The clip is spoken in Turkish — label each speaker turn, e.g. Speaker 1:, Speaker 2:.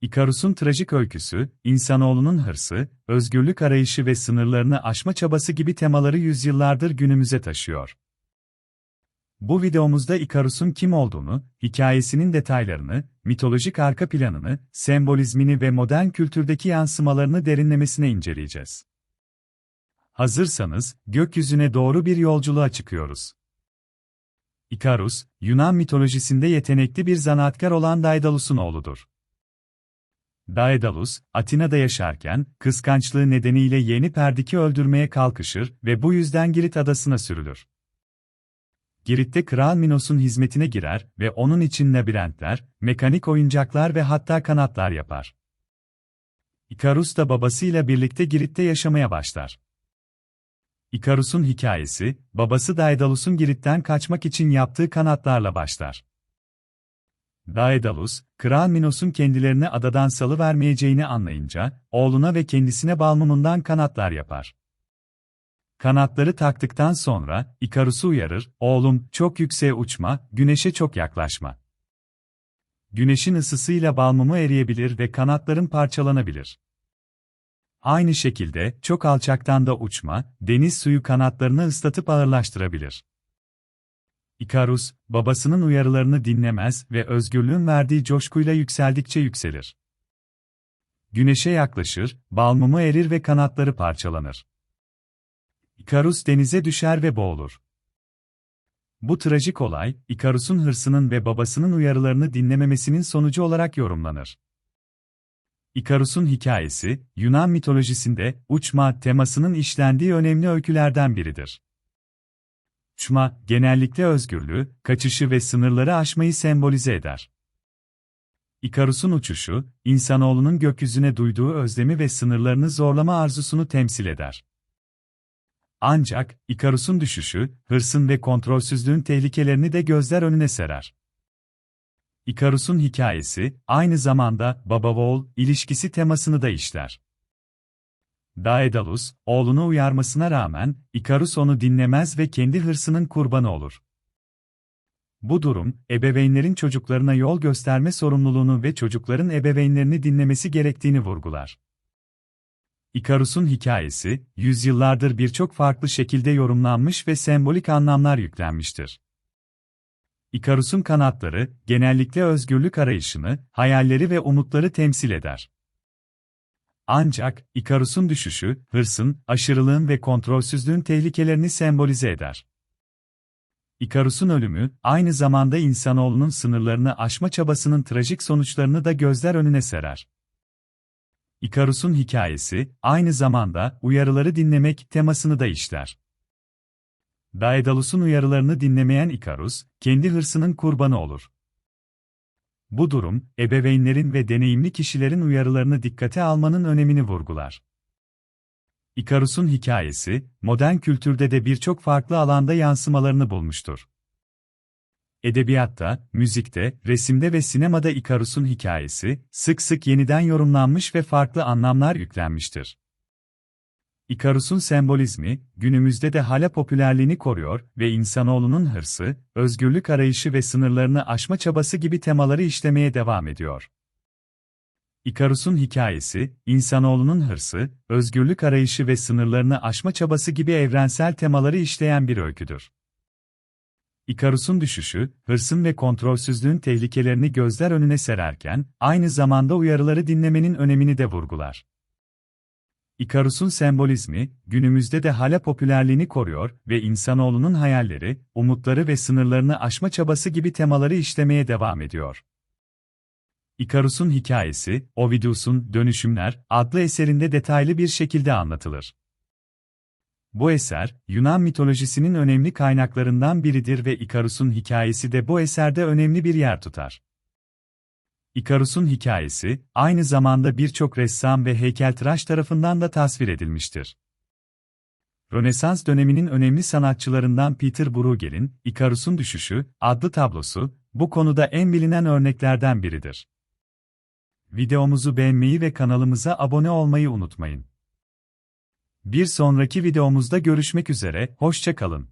Speaker 1: Ikarus'un trajik öyküsü, insanoğlunun hırsı, özgürlük arayışı ve sınırlarını aşma çabası gibi temaları yüzyıllardır günümüze taşıyor. Bu videomuzda Ikarus'un kim olduğunu, hikayesinin detaylarını, mitolojik arka planını, sembolizmini ve modern kültürdeki yansımalarını derinlemesine inceleyeceğiz. Hazırsanız, gökyüzüne doğru bir yolculuğa çıkıyoruz. Ikarus, Yunan mitolojisinde yetenekli bir zanaatkar olan Daidalus'un oğludur. Daedalus, Atina'da yaşarken, kıskançlığı nedeniyle yeğeni Perdik'i öldürmeye kalkışır ve bu yüzden Girit adasına sürülür. Girit'te Kral Minos'un hizmetine girer ve onun için labirentler, mekanik oyuncaklar ve hatta kanatlar yapar. Ikarus da babasıyla birlikte Girit'te yaşamaya başlar. Ikarus'un hikayesi, babası Daedalus'un Girit'ten kaçmak için yaptığı kanatlarla başlar. Daedalus, Kral Minos'un kendilerini adadan salıvermeyeceğini anlayınca, oğluna ve kendisine balmumundan kanatlar yapar. Kanatları taktıktan sonra, Ikarus'u uyarır, oğlum, çok yükseğe uçma, güneşe çok yaklaşma. Güneşin ısısıyla balmumu eriyebilir ve kanatların parçalanabilir. Aynı şekilde, çok alçaktan da uçma, deniz suyu kanatlarını ıslatıp ağırlaştırabilir. Ikarus, babasının uyarılarını dinlemez ve özgürlüğün verdiği coşkuyla yükseldikçe yükselir. Güneşe yaklaşır, balmumu erir ve kanatları parçalanır. Ikarus denize düşer ve boğulur. Bu trajik olay, Ikarus'un hırsının ve babasının uyarılarını dinlememesinin sonucu olarak yorumlanır. Ikarus'un hikayesi, Yunan mitolojisinde uçma temasının işlendiği önemli öykülerden biridir. Uçma, genellikle özgürlüğü, kaçışı ve sınırları aşmayı sembolize eder. Ikarus'un uçuşu, insanoğlunun gökyüzüne duyduğu özlemi ve sınırlarını zorlama arzusunu temsil eder. Ancak, Ikarus'un düşüşü, hırsın ve kontrolsüzlüğün tehlikelerini de gözler önüne serer. Ikarus'un hikayesi, aynı zamanda baba-oğul ilişkisi temasını da işler. Daedalus, oğlunu uyarmasına rağmen, Ikarus onu dinlemez ve kendi hırsının kurbanı olur. Bu durum, ebeveynlerin çocuklarına yol gösterme sorumluluğunu ve çocukların ebeveynlerini dinlemesi gerektiğini vurgular. Ikarus'un hikayesi, yüzyıllardır birçok farklı şekilde yorumlanmış ve sembolik anlamlar yüklenmiştir. Ikarus'un kanatları, genellikle özgürlük arayışını, hayalleri ve umutları temsil eder. Ancak, Ikarus'un düşüşü, hırsın, aşırılığın ve kontrolsüzlüğün tehlikelerini sembolize eder. Ikarus'un ölümü, aynı zamanda insanoğlunun sınırlarını aşma çabasının trajik sonuçlarını da gözler önüne serer. Ikarus'un hikayesi, aynı zamanda uyarıları dinlemek temasını da işler. Daedalus'un uyarılarını dinlemeyen Ikarus, kendi hırsının kurbanı olur. Bu durum, ebeveynlerin ve deneyimli kişilerin uyarılarını dikkate almanın önemini vurgular. Ikarus'un hikayesi, modern kültürde de birçok farklı alanda yansımalarını bulmuştur. Edebiyatta, müzikte, resimde ve sinemada Ikarus'un hikayesi, sık sık yeniden yorumlanmış ve farklı anlamlar yüklenmiştir. Ikarus'un sembolizmi, günümüzde de hala popülerliğini koruyor ve insanoğlunun hırsı, özgürlük arayışı ve sınırlarını aşma çabası gibi temaları işlemeye devam ediyor. Ikarus'un hikayesi, insanoğlunun hırsı, özgürlük arayışı ve sınırlarını aşma çabası gibi evrensel temaları işleyen bir öyküdür. Ikarus'un düşüşü, hırsın ve kontrolsüzlüğün tehlikelerini gözler önüne sererken, aynı zamanda uyarıları dinlemenin önemini de vurgular. Ikarus'un sembolizmi, günümüzde de hala popülerliğini koruyor ve insanoğlunun hayalleri, umutları ve sınırlarını aşma çabası gibi temaları işlemeye devam ediyor. Ikarus'un hikayesi, Ovidius'un Dönüşümler adlı eserinde detaylı bir şekilde anlatılır. Bu eser, Yunan mitolojisinin önemli kaynaklarından biridir ve Ikarus'un hikayesi de bu eserde önemli bir yer tutar. Ikarus'un hikayesi, aynı zamanda birçok ressam ve heykeltıraş tarafından da tasvir edilmiştir. Rönesans döneminin önemli sanatçılarından Peter Bruegel'in Ikarus'un Düşüşü adlı tablosu, bu konuda en bilinen örneklerden biridir. Videomuzu beğenmeyi ve kanalımıza abone olmayı unutmayın. Bir sonraki videomuzda görüşmek üzere, hoşça kalın.